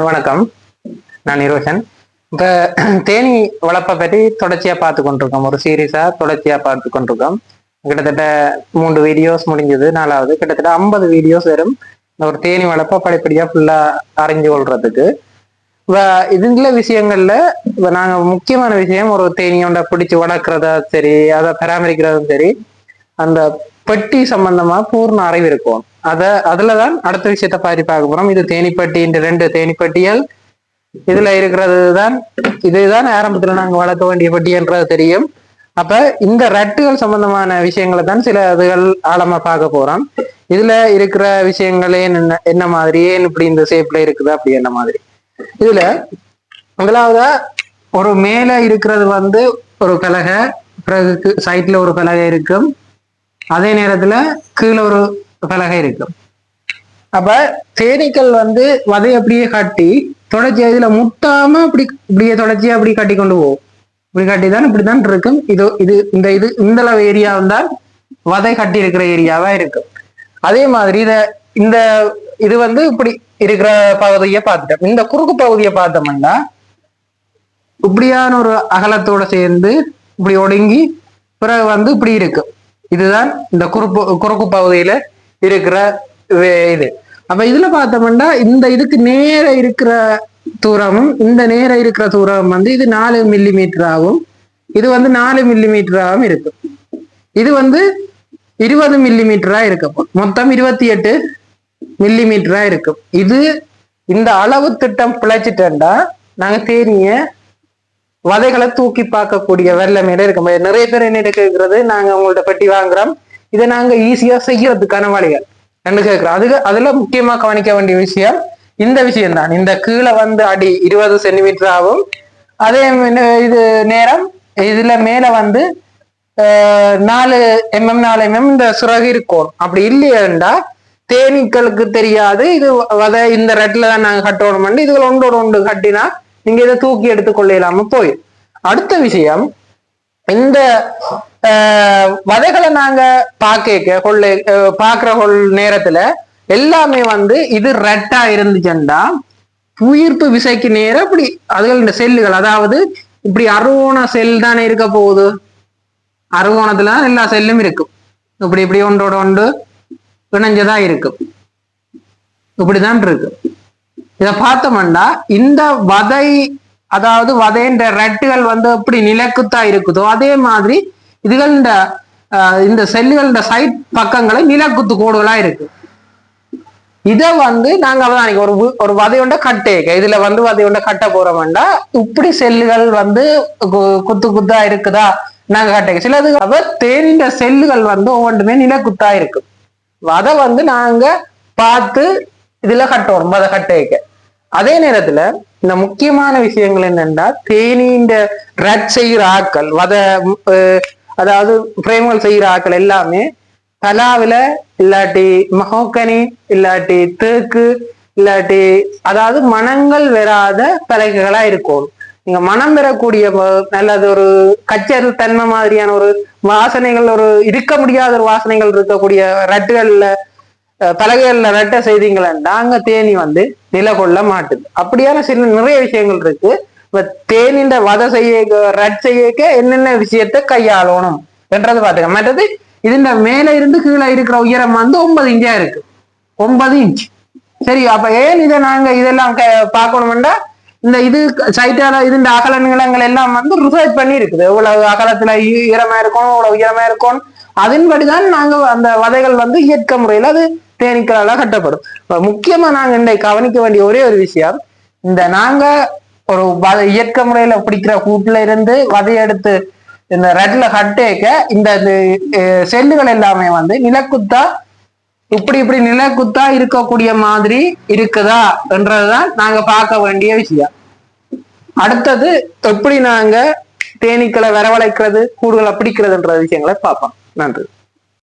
வணக்கம். நான் நிரோஷன். இப்ப தேனி வளர்ப்பை பற்றி தொடர்ச்சியா பார்த்து கொண்டிருக்கோம். ஒரு சீரீஸா தொடர்ச்சியா பார்த்து கொண்டிருக்கோம். கிட்டத்தட்ட மூன்று வீடியோஸ் முடிஞ்சது. நாலாவது கிட்டத்தட்ட ஐம்பது வீடியோஸ் வரும் இந்த ஒரு தேனி வளர்ப்பை படிப்படியா ஃபுல்லா அறிஞ்சு கொள்றதுக்கு. இப்ப இதுல விஷயங்கள்ல நாங்க முக்கியமான விஷயம் ஒரு தேனியோட பிடிச்சி வளர்க்குறதா சரி அதை பராமரிக்கிறதும் சரி அந்த பெட்டி சம்பந்தமா பூர்ண அறிவு இருக்கும். அத அதுலதான் அடுத்த விஷயத்த பாரி பார்க்க போறோம். இது தேனிப்பட்டி இந்த ரெண்டு தேனிப்பட்டியல். இதுல இருக்கிறது தான் இதுதான் ஆரம்பத்துல நாங்க வளர்க்க வேண்டிய பட்டியன்றது தெரியும். அப்ப இந்த ரட்டுகள் சம்பந்தமான விஷயங்களை தான் சில இதுகள் ஆழமா பார்க்க போறோம். இதுல இருக்கிற விஷயங்களே என்ன என்ன மாதிரி? ஏன் இப்படி இந்த ஷேப்ல இருக்குது? அப்படி என்ன மாதிரி? இதுல முதலாவதா ஒரு மேல இருக்கிறது வந்து ஒரு பலகை பிறகு சைட்ல ஒரு பலகை இருக்கும். அதே நேரத்துல கீழே ஒரு பலகை இருக்கும் அப்ப தேனீக்கள் வந்து வதை அப்படியே கட்டி தொடர்ச்சியா இதுல முட்டாம இப்படி இப்படியே தொடர்ச்சியா அப்படி கட்டி கொண்டு போகும். இப்படி கட்டி தான் இப்படிதான் இருக்கும். இது இது இந்த இது இந்த அளவு ஏரியா தான் வதை கட்டி இருக்கிற ஏரியாவா இருக்கும் அதே மாதிரி இத இந்த இது வந்து இப்படி இருக்கிற பகுதியை பார்த்துட்டோம். இந்த குறுக்கு பகுதியை பார்த்தோம்னா இப்படியான ஒரு அகலத்தோட சேர்ந்து இப்படி ஒடுங்கி பிறகு வந்து இப்படி இருக்கும் இதுதான் இந்த குறுப்பு குறுக்கு பகுதியில இருக்கிற வே- இது. அப்ப இதுல பார்த்தோம்னா இந்த இதுக்கு நேர இருக்கிற தூரமும் இந்த நேர இருக்கிற தூரம் வந்து இது நாலு மில்லி மீட்டர் ஆகும். இது வந்து நாலு மில்லி மீட்டராகவும் இருக்கும். இது வந்து இருபது மில்லி மீட்டரா இருக்கும் மொத்தம் இருபத்தி எட்டு மில்லி மீட்டரா இருக்கும். இது இந்த அளவு திட்டம் பிழைச்சிட்டேன்டா நாங்க தேனிய வதைகளை தூக்கி பார்க்கக்கூடிய வெள்ளமையில இருக்க. முடியாது நிறைய பேர் என்ன கேட்கறது? நாங்க உங்கள்ட்ட பெட்டி வாங்குறோம். இதை நாங்க ஈஸியா செய்யறதுக்கான வழிகள். ரெண்டு கேட்கிறோம். அதுக்கு அதுல முக்கியமா கவனிக்க வேண்டிய விஷயம் இந்த விஷயம் தான் இந்த கீழே வந்து அடி இருபது சென்டிமீட்டர் ஆகும். அதே இது நேரம் இதுல மேல வந்து நாலு எம்எம் நாலு எம்எம் இந்த சுரகு இருக்கும். அப்படி இல்லையாண்டா தேனீக்களுக்கு தெரியாது. இது வதை இந்த ரெட்ல தான் நாங்கள் கட்டணும் இதுல ஒன்றோட ஒன்று கட்டினா நீங்க இதை தூக்கி எடுத்து இல்லாம போயிடும் அடுத்த விஷயம் இந்த வதைகளை நாங்க பாக்க கொள்ளை பாக்குற கொள் நேரத்துல எல்லாமே வந்து இது ரெட்டா இருந்துச்சுன்னா உயிர்ப்பு விசைக்கு நேரம் இப்படி அதுகள் இந்த செல்லுகள் அதாவது இப்படி அருவோண செல் தானே இருக்க போகுது. அருவோணத்துல எல்லா செல்லும் இருக்கும். இப்படி இப்படி ஒன்றோட ஒன்று இணைஞ்சதா இருக்கும். இப்படிதான் இருக்கு இதை பார்த்தோம்னா இந்த வதை அதாவது வதைன்ற ரெட்டுகள் வந்து எப்படி நிலக்குத்தா இருக்குதோ அதே மாதிரி இதுகள் இந்த ஆஹ், இந்த செல்லுகளோட சைட் பக்கங்களை நிலக்குத்து கோடுகளா இருக்கு. இத வந்து நாங்க அவதானிக்க ஒரு ஒரு வதையொண்ட கட்டேக்க இதுல வந்து வதையுண்ட கட்ட போறோம்டா இப்படி செல்லுகள் வந்து கு- குத்து குத்தா இருக்குதா நாங்க கட்டேக்க சிலது அவ தேனின்ற செல்லுகள் வந்து ஒவ்வொன்றுமே நிலக்குத்தா இருக்கு. அதை வந்து நாங்க பார்த்து இதுல கட்டோம் அதை கட்டேக்க. அதே நேரத்துல இந்த முக்கியமான விஷயங்கள் என்னென்னா தேனீண்ட ரட் செய்கிற ஆட்கள் வத அதாவது பிரேமங்கள் செய்கிற ஆட்கள் எல்லாமே தலாவில இல்லாட்டி மஹோக்கனி இல்லாட்டி தேக்கு இல்லாட்டி அதாவது மனங்கள் வராத பலகைகளா இருக்கும். நீங்க மனம் பெறக்கூடிய நல்லது ஒரு கச்சல் தன்மை மாதிரியான ஒரு வாசனைகள் ஒரு இருக்க முடியாத ஒரு வாசனைகள் இருக்கக்கூடிய ரட்டுகள்ல பலகைகள்ல ரெட்டை செய்திங்களை அங்க தேனி வந்து நிலை கொள்ள மாட்டுது. அப்படியான சில நிறைய விஷயங்கள் இருக்கு. இப்ப தேனின்ற வதை செய்ய ரட் செய்யக்க என்னென்ன விஷயத்தை கையாளணும் என்றது பாத்துக்க மற்றது இதுல மேல இருந்து கீழே இருக்கிற உயரம் வந்து ஒன்பது இன்ச்சா இருக்கு. ஒன்பது இன்ச். சரி அப்ப ஏன் இதை நாங்க இதெல்லாம் க- பார்க்கணும்னா இந்த இது சைட்டால இதுண்ட அகல நிலங்கள் எல்லாம் வந்து ரிசர்ச் பண்ணி இருக்குது எவ்வளவு அகலத்துல ஈரமா இருக்கும் எவ்வளவு உயரமா இருக்கும் அதன்படிதான் நாங்க அந்த வதைகள் வந்து இயற்கை முறையில அது தேனீக்களால கட்டப்படும். முக்கியமா நாங்க இன்றைக்கு கவனிக்க வேண்டிய ஒரே ஒரு விஷயம் இந்த நாங்க ஒரு இயற்கை முறையில பிடிக்கிற கூட்டுல இருந்து வதையெடுத்து இந்த ரெட்ல கட்டேக்க இந்த இது, செல்லுகள் எல்லாமே வந்து நிலக்குத்தா இப்படி இப்படி நிலக்குத்தா இருக்கக்கூடிய மாதிரி இருக்குதா என்றதுதான் நாங்க பார்க்க வேண்டிய விஷயம். அடுத்தது எப்படி நாங்க தேனீக்களை வரவழைக்கிறது கூடுதலா பிடிக்கிறதுன்ற விஷயங்களை பார்ப்போம். நன்றி